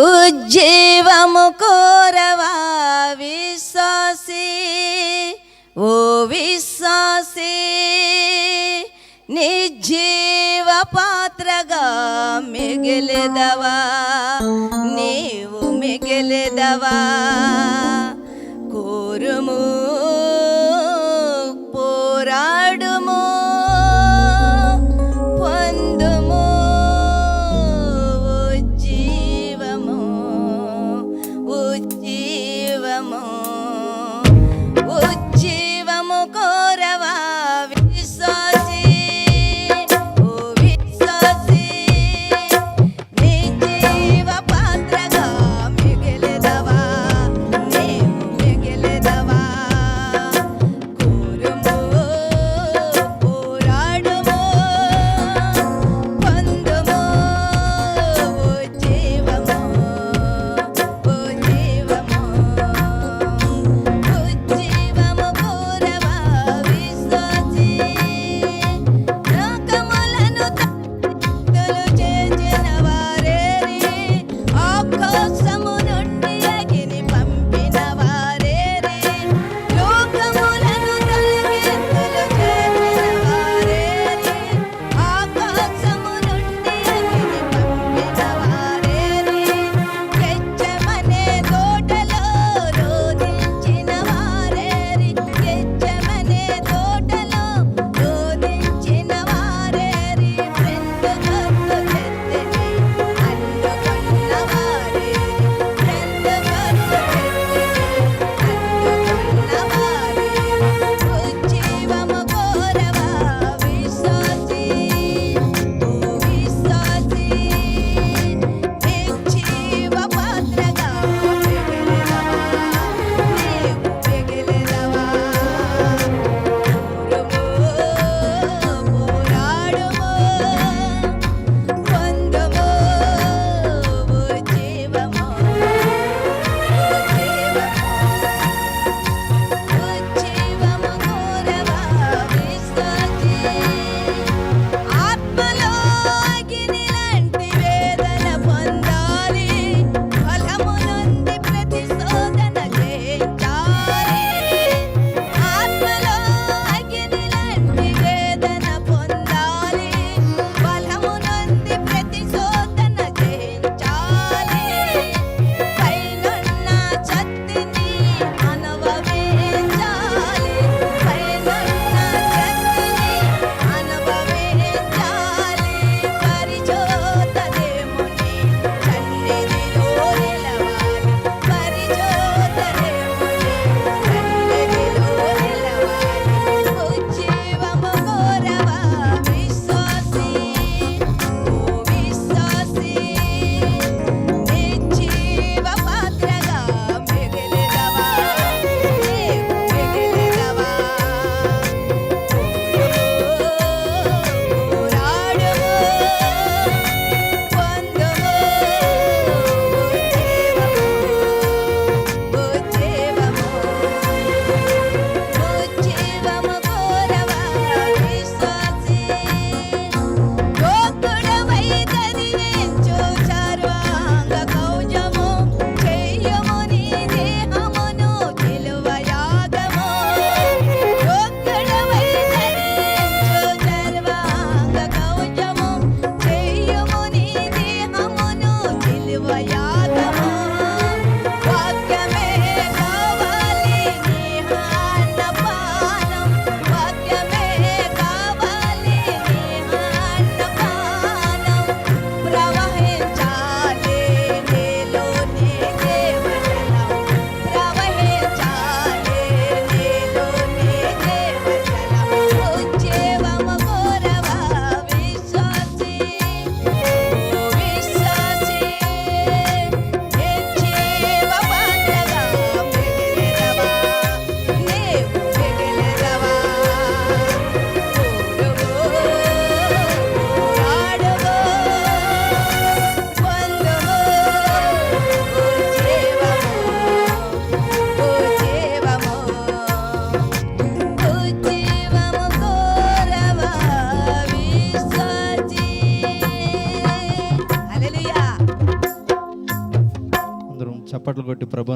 ఉజ్జీవము కోరవా విశ్వాసి ఓ విశ్వాసి నిజీవ పాత్రగా మిగిలిదవా నీవు మిగిలిదవా? చప్పట్లు కొట్టి ప్రభు